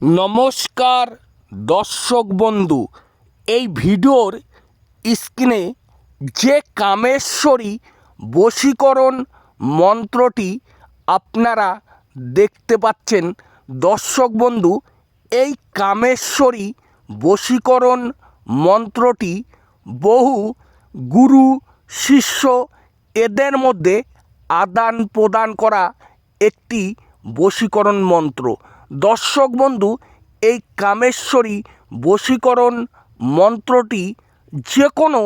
নমস্কার, দর্শক বন্ধু। এই ভিডিওর স্ক্রিনে যে কামেশ্বরী বশীকরণ মন্ত্রটি আপনারা দেখতে পাচ্ছেন, দর্শক বন্ধু, এই কামেশ্বরী বশীকরণ মন্ত্রটি বহু গুরু, শিষ্য এদের মধ্যে আদান প্রদান করা একটি বশীকরণ মন্ত্র। দর্শক বন্ধু, এই কামেশ্বরী বশীকরণ মন্ত্রটি যে কোনো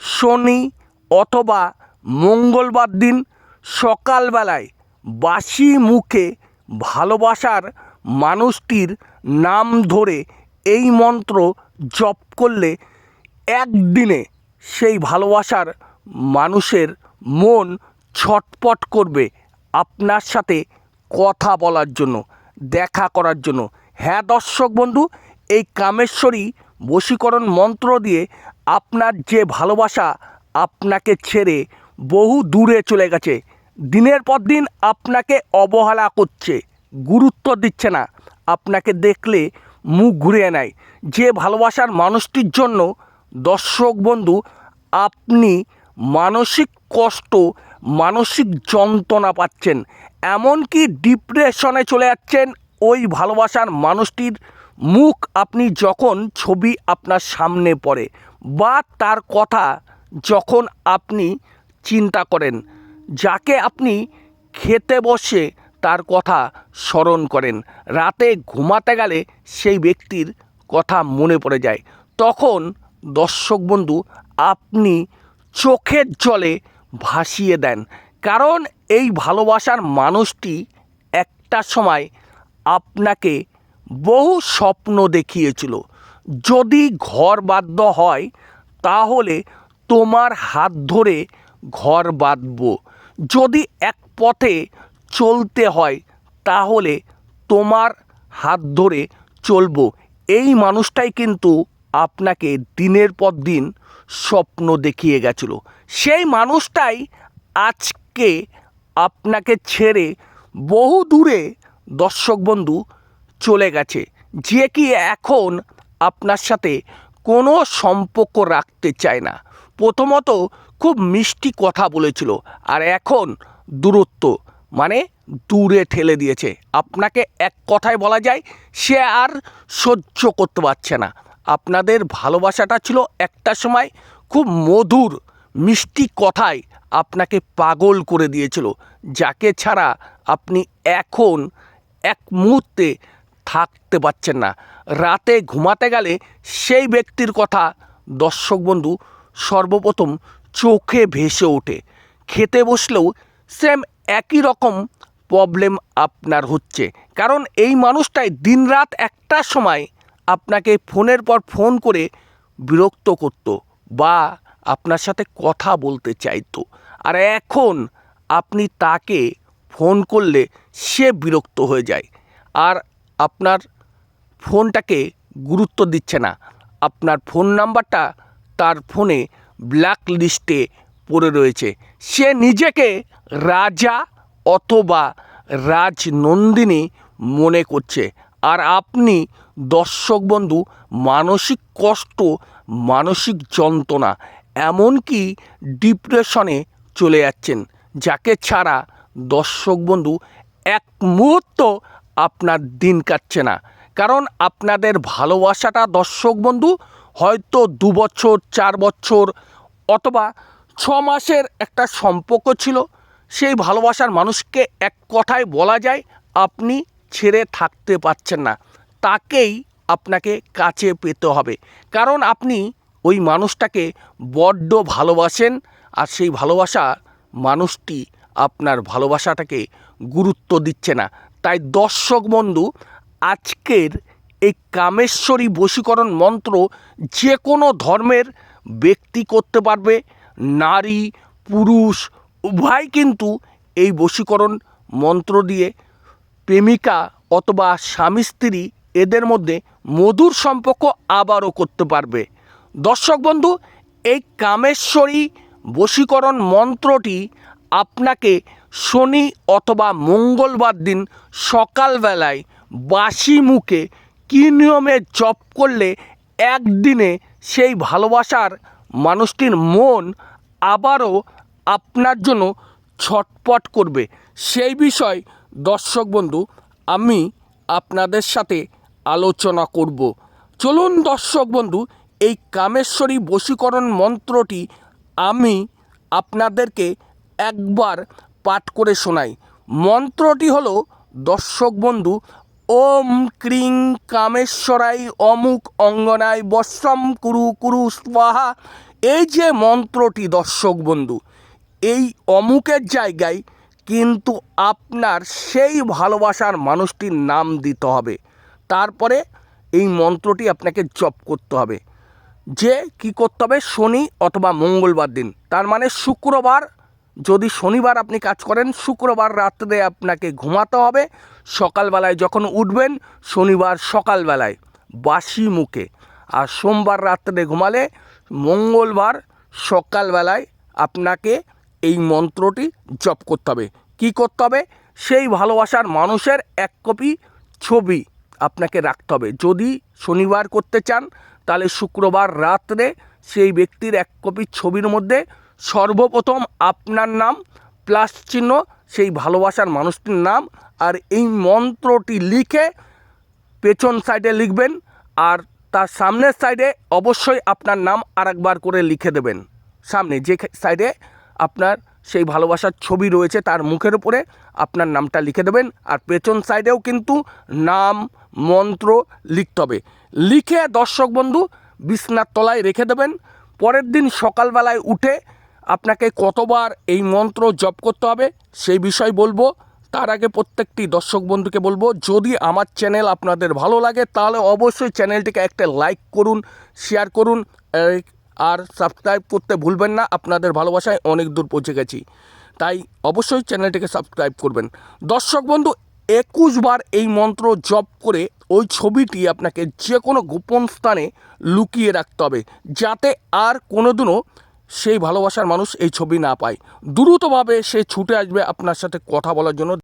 শনি অথবা মঙ্গলবার দিন সকালবেলায় বাসি মুখে ভালোবাসার মানুষটির নাম ধরে এই মন্ত্র জপ করলে একদিনে সেই ভালোবাসার মানুষের মন ছটপট করবে আপনার সাথে কথা বলার জন্য। দেখা করার জন্য। হ্যাঁ দর্শক বন্ধু, এই কামেশ্বরী বশীকরণ মন্ত্র দিয়ে আপনার যে ভালোবাসা আপনাকে ছেড়ে বহু দূরে চলে গেছে। দিনের পর দিন আপনাকে অবহেলা করছে, গুরুত্ব দিচ্ছে না। আপনাকে দেখলে মুখ ঘুরিয়ে নেয়। যে ভালোবাসার মানুষটির জন্য দর্শক বন্ধু, আপনি মানসিক কষ্ট, মানসিক যন্ত্রণা পাচ্ছেন। এমনকি ডিপ্রেশনে চলে যাচ্ছেন ওই ভালোবাসার মানুষটির মুখ আপনি যখন ছবি আপনার সামনে পড়ে বা তার কথা যখন আপনি চিন্তা করেন, যাকে আপনি খেতে বসে তার কথা স্মরণ করেন, রাতে ঘুমাতে গেলে সেই ব্যক্তির কথা মনে পড়ে যায়। তখন দর্শক বন্ধু, আপনি চোখের জলে ভাসিয়ে দেন। কারণ এই ভালোবাসার মানুষটি একটা সময় আপনাকে বহু স্বপ্ন দেখিয়েছিল। যদি ঘর বাধ্য হয়, তাহলে তোমার হাত ধরে ঘর বাঁধব। যদি এক পথে চলতে হয়, তাহলে তোমার হাত ধরে চলবো। এই মানুষটাই কিন্তু আপনাকে দিনের পর দিন স্বপ্ন দেখিয়ে গেছিল। সেই মানুষটাই আজকে আপনাকে ছেড়ে বহু দূরে দর্শক বন্ধু চলে গেছে। যে কি এখন আপনার সাথে কোনো সম্পর্ক রাখতে চায় না। প্রথমত খুব মিষ্টি কথা বলেছিল আর এখন দূরত্ব মানে দূরে ঠেলে দিয়েছে। আপনাকে এক কথায় বলা যায়, সে আর সহ্য করতে পারছে না। আপনাদের ভালোবাসাটা ছিল একটা সময় খুব মধুর, মিষ্টি কথায় আপনাকে পাগল করে দিয়েছিল, যাকে ছাড়া আপনি এখন এক মুহূর্তে থাকতে পারছেন না। রাতে ঘুমাতে গেলে সেই ব্যক্তির কথা, দর্শক বন্ধু, সর্বপ্রথম চোখে ভেসে ওঠে। খেতে বসলেও সেম একই রকম প্রবলেম আপনার হচ্ছে। কারণ এই মানুষটাই দিনরাত একটা সময় আপনাকে ফোনের পর ফোন করে বিরক্ত করতো বা আপনার সাথে কথা বলতে চাইতো। আর এখন আপনি তাকে ফোন করলে সে বিরক্ত হয়ে যায়। আর আপনার ফোনটাকে গুরুত্ব দিচ্ছে না। আপনার ফোন নাম্বারটা তার ফোনে ব্ল্যাক লিস্টে পড়ে রয়েছে। সে নিজেকে রাজা অথবা রাজনন্দিনী মনে করছে। আর আপনি দর্শক বন্ধু, মানসিক কষ্ট, মানসিক যন্ত্রণা এমনকি ডিপ্রেশনে চলে যাচ্ছেন, যাকে ছাড়া দর্শক বন্ধু এক মুহূর্ত আপনার দিন কাটছে না। কারণ আপনাদের ভালোবাসাটা দর্শক বন্ধু হয়তো দু বছর, চার বছর অথবা ছ মাসের একটা সম্পর্ক ছিল, সেই ভালোবাসার মানুষকে এক কথায় বলা যায় আপনি ছেড়ে থাকতে পারছেন না। তাকেই আপনাকে কাছে পেতে হবে। কারণ আপনি ওই মানুষটাকে বড্ড ভালোবাসেন আর সেই ভালোবাসা মানুষটি আপনার ভালোবাসাটাকে গুরুত্ব দিচ্ছে না। তাই দর্শক বন্ধু, আজকের এই কামেশ্বরী বশীকরণ মন্ত্র যে কোনো ধর্মের ব্যক্তি করতে পারবে, নারী, পুরুষ, উভয় কিন্তু এই বশীকরণ মন্ত্র দিয়ে প্রেমিকা অথবা স্বামী স্ত্রী এদের মধ্যে মধুর সম্পর্ক আবারও করতে পারবে। দর্শক বন্ধু, এই কামেশ্বরী বশীকরণ মন্ত্রটি আপনাকে শনি অথবা মঙ্গলবার দিন সকালবেলায় বাসি মুখে কী নিয়মে জপ করলে একদিনে সেই ভালোবাসার মানুষটির মন আবারও আপনার জন্য ছটপট করবে? সেই বিষয় দর্শক বন্ধু, আমি আপনাদের সাথে আলোচনা করব। চলুন দর্শক বন্ধু এই কামেশ্বরী বশীকরণ মন্ত্রটি আমি আপনাদেরকে একবার পাঠ করে শোনাই। মন্ত্রটি হলো, দর্শক বন্ধু, ওম ক্রিং কামেশ্বরাই অমুক অঙ্গনায় বশ্রম কুরু কুরু স্বাহা। এই যে মন্ত্রটি, দর্শক বন্ধু, এই অমুকের জায়গায় কিন্তু আপনার সেই ভালোবাসার মানুষটির নাম দিতে হবে। তারপরে এই মন্ত্রটি আপনাকে জপ করতে হবে। যে কি করতে হবে? শনি অথবা মঙ্গলবার দিন। তার মানে শুক্রবার, যদি শনিবার আপনি কাজ করেন, শুক্রবার রাত্রে আপনাকে ঘুমাতে হবে। সকালবেলায় যখন উঠবেন, শনিবার সকালবেলায় বাসি মুখে। আর সোমবার রাত্রে ঘুমালে মঙ্গলবার সকালবেলায় আপনাকে এই মন্ত্রটি জপ করতে হবে। কী করতে হবে? সেই ভালোবাসার মানুষের এক কপি ছবি আপনাকে রাখতে হবে। যদি শনিবার করতে চান তাহলে শুক্রবার রাত্রে সেই ব্যক্তির এক কপি ছবির মধ্যে সর্বপ্রথম আপনার নাম, প্লাস চিহ্ন, সেই ভালোবাসার মানুষটির নাম আর এই মন্ত্রটি লিখে পেছন সাইডে লিখবেন আর তার সামনের সাইডে অবশ্যই আপনার নাম আরেকবার করে লিখে দেবেন। সামনে যে সাইডে আপনার সেই ভালোবাসার ছবি রয়েছে তার মুখের উপরে আপনার নামটা লিখে দেবেন আর পেছন সাইডেও কিন্তু নাম মন্ত্র লিখতে হবে। লিখে দর্শক বন্ধু বিছনার তলায় রেখে দেবেন। পরের দিন সকালবেলায় উঠে আপনাকে কতবার এই মন্ত্র জপ করতে হবে সেই বিষয় বলব। তার আগে প্রত্যেকটি দর্শক বন্ধুকে বলব, যদি আমার চ্যানেল আপনাদের ভালো লাগে, তাহলে অবশ্যই চ্যানেলটিকে একটা লাইক করুন, শেয়ার করুন আর সাবস্ক্রাইব করতে ভুলবেন না, আপনাদের ভালোবাসায় অনেক দূর পৌঁছে গেছি। তাই অবশ্যই চ্যানেলটিকে সাবস্ক্রাইব করবেন। দর্শক বন্ধু একুশ বার এই মন্ত্র জপ করে ওই ছবিটি আপনাকে যে কোনো গোপন স্থানে লুকিয়ে রাখতে হবে, যাতে আর কোনো দিনও সেই ভালোবাসার মানুষ এই ছবি না পায়। দ্রুতভাবে সে ছুটে আসবে আপনার সাথে কথা বলার জন্য।